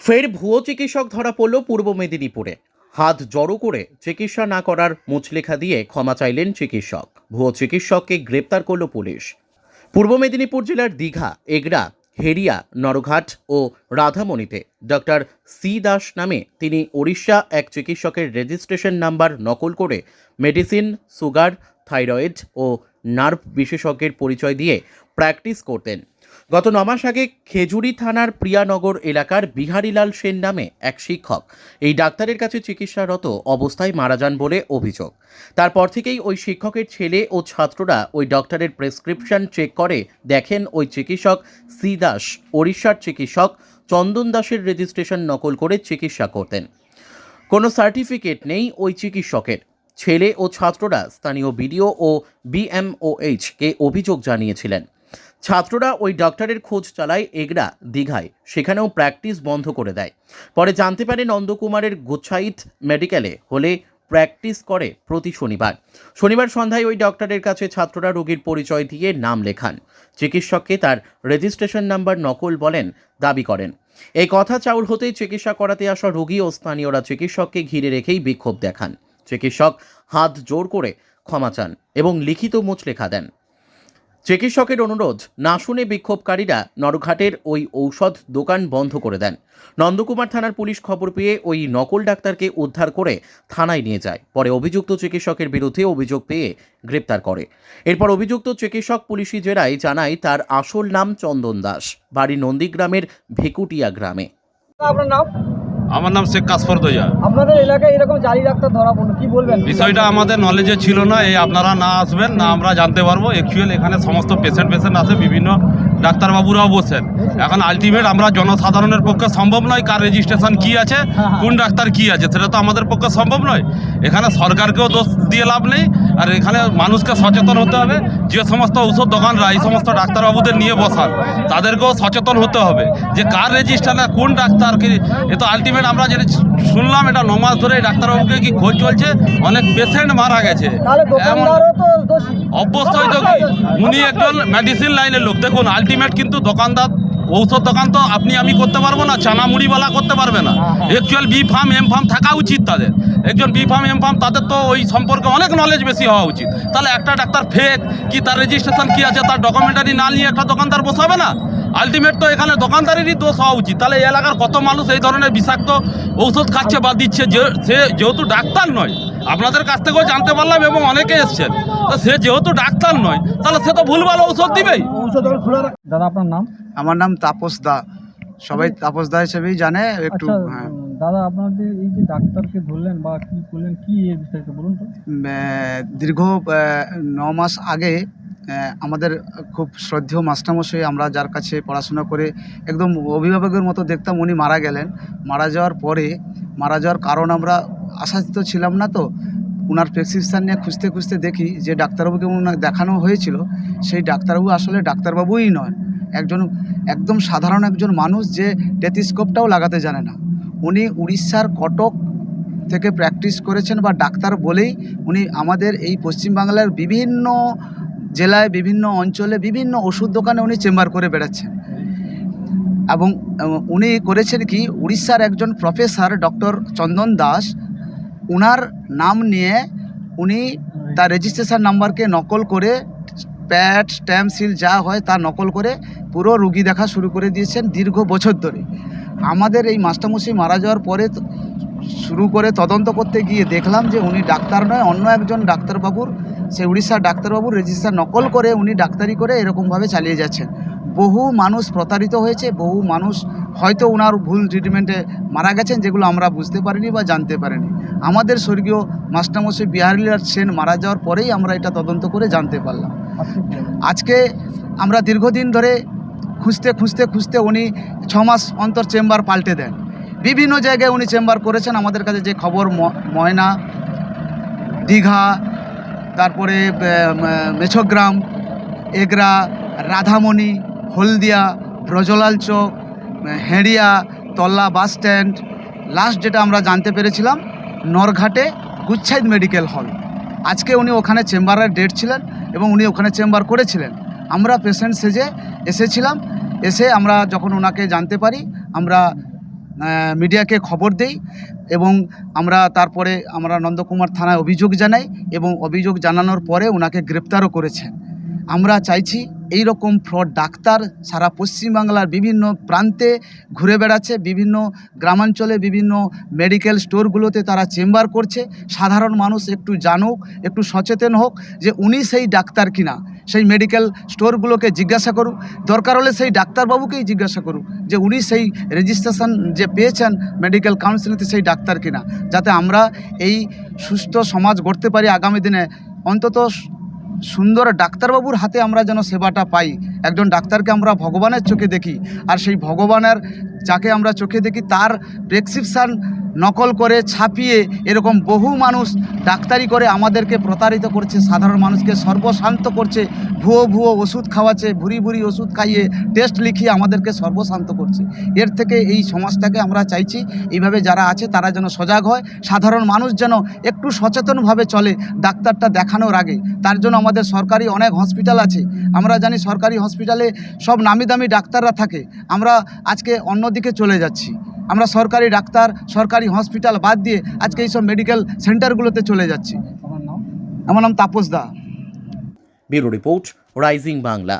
ফের ভুয়ো চিকিৎসক ধরা পড়ল পূর্ব মেদিনীপুরে। হাত জড়ো করে চিকিৎসা না করার মুচলেখা দিয়ে ক্ষমা চাইলেন চিকিৎসক। ভুয়ো চিকিৎসককে গ্রেপ্তার করল পুলিশ। পূর্ব মেদিনীপুর জেলার দীঘা এগরা হেরিয়া নরঘাট ও রাধামণিতে ডক্টর সি দাস নামে তিনি ওড়িশা এক চিকিৎসকের রেজিস্ট্রেশন নাম্বার নকল করে মেডিসিন, সুগার, থাইরয়েড ও নার্ভ বিশেষজ্ঞের পরিচয় দিয়ে প্র্যাকটিস করতেন। গত নমাস আগে খেজুরি থানার প্রিয়ানগর এলাকার বিহারীলাল সেন নামে এক শিক্ষক এই ডাক্তারের কাছে চিকিৎসারত অবস্থায় মারা যান বলে অভিযোগ। তারপর থেকেই ওই শিক্ষকের ছেলে ও ছাত্ররা ওই ডক্টরের প্রেসক্রিপশন চেক করে। দেখেন ওই চিকিৎসক সি দাস, ওড়িশার চিকিৎসক, চন্দন দাসের রেজিস্ট্রেশন নকল করে চিকিৎসা করতেন। কোনো সার্টিফিকেট নেই ওই চিকিৎসকের। ছেলে ও ছাত্ররা স্থানীয় বিডিও ও বিএমওএইচ কে অভিযোগ জানিয়েছিলেন। ছাত্ররা ওই ডক্টরের খোঁজ চালায় এগরা, দীঘায়। সেখানেও প্র্যাকটিস বন্ধ করে দেয়। পরে জানতে পারে নন্দকুমারের গুচ্ছাইত মেডিকেলে হলে প্র্যাকটিস করে প্রতি শনিবার। শনিবার সন্ধ্যায় ওই ডক্টরের কাছে ছাত্ররা রোগীর পরিচয় দিয়ে নাম লেখান। চিকিৎসককে তার রেজিস্ট্রেশন নাম্বার নকল বলেন, দাবি করেন। এই কথা চাউর হতেই চিকিৎসা করাতে আসা রোগী ও স্থানীয়রা চিকিৎসককে ঘিরে রেখেই বিক্ষোভ দেখান। চিকিৎসক হাত জোর করে ক্ষমা চান এবং লিখিত মুচলেখা দেন। চিকিৎসকের অনুরোধ, না শুনে বিক্ষোভকারীরা নরঘাটের ওই ঔষধ দোকান বন্ধ করে দেন। নন্দকুমার থানার পুলিশ খবর পেয়ে ওই নকল ডাক্তারকে উদ্ধার করে থানায় নিয়ে যায়। পরে অভিযুক্ত চিকিৎসকের বিরুদ্ধে অভিযোগ পেয়ে গ্রেপ্তার করে। এরপর অভিযুক্ত চিকিৎসক পুলিশি জেরায় জানায় তার আসল নাম চন্দন দাস। বাড়ি নন্দীগ্রামের ভেকুটিয়া গ্রামে। আপনার নাম? আমার নাম শেখ কাসফর দইয়া। আপনাদের এলাকায় এরকম জারি ডাক্তার ধরা পড়ল কি বলবেন? বিষয়টা আমাদের নলেজে ছিল না এই আপনারা না আসবেন না আমরা জানতে পারব। অ্যাকচুয়াল এখানে সমস্ত পেশেন্ট পেশেন্ট আছে বিভিন্ন ডাক্তারবাবুরাও বসেন এখন আলটিমেট আমরা জনসাধারণের পক্ষে সম্ভব নয় কার রেজিস্ট্রেশন কি আছে কোন ডাক্তার কি আছে সেটা তো আমাদের পক্ষে সম্ভব নয়। এখানে সরকারকেও দোষ দিয়ে লাভ নেই আর এখানে মানুষকে সচেতন হতে হবে। যে সমস্ত ঔষধ দোকানরা এই সমস্ত ডাক্তারবাবুদের নিয়ে বসান তাদেরকেও সচেতন হতে হবে। যে কার রেজিস্ট্রার কোন ডাক্তার কি এ তো আলটিমেট আমরা যেটা শুনলাম এটা ন মাস ধরে এই ডাক্তারবাবুকে কি খোঁজ চলছে অনেক পেশেন্ট মারা গেছে। অবশ্যই তো কি? উনি একজন মেডিসিন লাইনের লোক। দেখুন আলটিমেট কিন্তু দোকানদার, ঔষধ দোকান তো আপনি আমি করতে পারব না চানা মুড়িওয়ালা করতে পারবে না। Actual B pharm M pharm থাকা উচিত তাদের। একজন বি ফার্ম এম ফার্ম তাদের তো ওই সম্পর্কে অনেক নলেজ বেশি হওয়া উচিত। তাহলে একটা ডাক্তার ফেক কি তার রেজিস্ট্রেশন কি আছে, তার ডকুমেন্টারি না নিয়ে একটা দোকানদার বসাবে না? আলটিমেট তো এখানে দোকানদারেরই দোষ হওয়া উচিত। তাহলে এলাকার কত মানুষ এই ধরনের বিষাক্ত ঔষধ খাচ্ছে বা দিচ্ছে, যে সে যেহেতু ডাক্তার নয় আপনাদের কাছ থেকেও জানতে পারলাম এবং অনেকে এসছেন। তো সে যেহেতু ডাক্তার নয় তাহলে সে তো ভুলভাল ঔষধ দিবেই। দাদা আপনার নাম? আমার নাম তাপস দা। সবাই তাপস দা হিসেবেই জানে একটু আচ্ছা হ্যাঁ, দাদা আপনাদের এই যে ডাক্তারকে ধরলেন বা কি করলেন কি এর বিস্তারিত বলুন তো। দীর্ঘ ন মাস আগে আমাদের খুব শ্রদ্ধেয় মাস্টারমশাই আমরা যার কাছে পড়াশোনা করে একদম অভিভাবকের মতো দেখতাম উনি মারা গেলেন। মারা যাওয়ার পরে মারা যাওয়ার কারণ আমরা আশাচিত ছিলাম না তো। ওনার প্রেসক্রিপশান নিয়ে খুঁজতে খুঁজতে দেখি যে ডাক্তারবাবুকে ওনাকে দেখানো হয়েছিল, সেই ডাক্তারবাবু আসলে ডাক্তারবাবুই নয়। একজন একদম সাধারণ একজন মানুষ যে টেথিস্কোপটাও লাগাতে জানে না। উনি উড়িষ্যার কটক থেকে প্র্যাকটিস করেছেন বা ডাক্তার বলেই উনি আমাদের এই পশ্চিমবাংলার বিভিন্ন জেলায়, বিভিন্ন অঞ্চলে বিভিন্ন ওষুধ দোকানে উনি চেম্বার করে বেড়াচ্ছেন। এবং উনি করেছেন কি, উড়িষ্যার একজন প্রফেসর ডক্টর চন্দন দাস উনার নাম নিয়ে উনি তার রেজিস্ট্রেশন নাম্বারকে নকল করে প্যাড স্ট্যাম্প সিল যা হয় তা নকল করে পুরো রুগী দেখা শুরু করে দিয়েছেন দীর্ঘ বছর ধরে। আমাদের এই মাস্টারমশাই মারা যাওয়ার পরে শুরু করে তদন্ত করতে গিয়ে দেখলাম যে উনি ডাক্তার নয়, অন্য একজন ডাক্তারবাবুর, সে উড়িষ্যার ডাক্তারবাবুর রেজিস্টার নকল করে উনি ডাক্তারি করে এরকমভাবে চালিয়ে যাচ্ছেন। বহু মানুষ প্রতারিত হয়েছে, বহু মানুষ হয়তো ওনার ভুল ট্রিটমেন্টে মারা গেছেন যেগুলো আমরা বুঝতে পারিনি বা জানতে পারিনি। আমাদের স্বর্গীয় মাস্টারমশাই বিহারীলাল সেন মারা যাওয়ার পরেই আমরা এটা তদন্ত করে জানতে পারলাম? আজকে আমরা দীর্ঘদিন ধরে খুঁজতে খুঁজতে খুঁজতে উনি ছ মাস অন্তর চেম্বার পাল্টে দেন। বিভিন্ন জায়গায় উনি চেম্বার করেছেন। আমাদের কাছে যে খবর ময়না, দীঘা, তারপরে Mechogram, Egra, Radhamoni Haldia Brajalal Chak, Heria, Talla bus stand last যেটা আমরা জানতে পেরেছিলাম, নরঘাটে গুচ্ছাইদ মেডিকেল হল। আজকে উনি ওখানে চেম্বারের ডেট ছিলেন এবং উনি ওখানে চেম্বার করেছিলেন। আমরা পেশেন্ট সেজে এসেছিলাম। এসে আমরা যখন ওনাকে জানতে পারি, আমরা মিডিয়াকে খবর দেই এবং আমরা তারপরে আমরা নন্দকুমার থানায় অভিযোগ জানাই এবং অভিযোগ জানানোর পরে ওনাকে গ্রেপ্তারও করেছেন। আমরা চাইছি এই রকম ফ্রড ডাক্তার সারা পশ্চিমবাংলার বিভিন্ন প্রান্তে ঘুরে বেড়াচ্ছে, বিভিন্ন গ্রামাঞ্চলে বিভিন্ন মেডিকেল স্টোরগুলোতে তারা চেম্বার করছে। সাধারণ মানুষ একটু জানুক, একটু সচেতন হোক যে উনি সেই ডাক্তার কিনা। সেই মেডিকেল স্টোরগুলোকে জিজ্ঞাসা করুক। দরকার হলে সেই ডাক্তারবাবুকেই জিজ্ঞাসা করুক যে উনি সেই রেজিস্ট্রেশন যে পেয়েছেন মেডিকেল কাউন্সিলিংতে সেই ডাক্তার কিনা। যাতে আমরা এই সুস্থ সমাজ গড়তে পারি আগামী দিনে। অন্তত সুন্দর ডাক্তারবাবুর হাতে আমরা যেন সেবাটা পাই। একজন ডাক্তারকে আমরা ভগবানের চোখে দেখি, আর সেই ভগবানের যাকে আমরা চোখে দেখি, তার প্রেসক্রিপশান নকল করে ছাপিয়ে এরকম বহু মানুষ ডাক্তারি করে আমাদেরকে প্রতারিত করছে, সাধারণ মানুষকে সর্বশান্ত করছে, ভুয়ো ভুয়ো ওষুধ খাওয়াচ্ছে, ভুরি ভুরি ওষুধ খাইয়ে টেস্ট লিখিয়ে আমাদেরকে সর্বশান্ত করছে। এর থেকে এই সমাজটাকে আমরা চাইছি, এইভাবে যারা আছে তারা যেন সজাগ হয়, সাধারণ মানুষ যেন একটু সচেতনভাবে চলে, ডাক্তারটা দেখানোর আগে। তার জন্য আমাদের সরকারি অনেক হসপিটাল আছে। আমরা জানি সরকারি হসপিটালে সব নামি দামি ডাক্তাররা থাকে। আমরা আজকে অন্যদিকে চলে যাচ্ছি। আমরা সরকারি ডাক্তার সরকারি হসপিটাল বাদ দিয়ে আজকে এইসব মেডিকেল সেন্টারগুলোতে চলে যাচ্ছি। আমার নাম তাপস দা। Bureau report rising Bangla.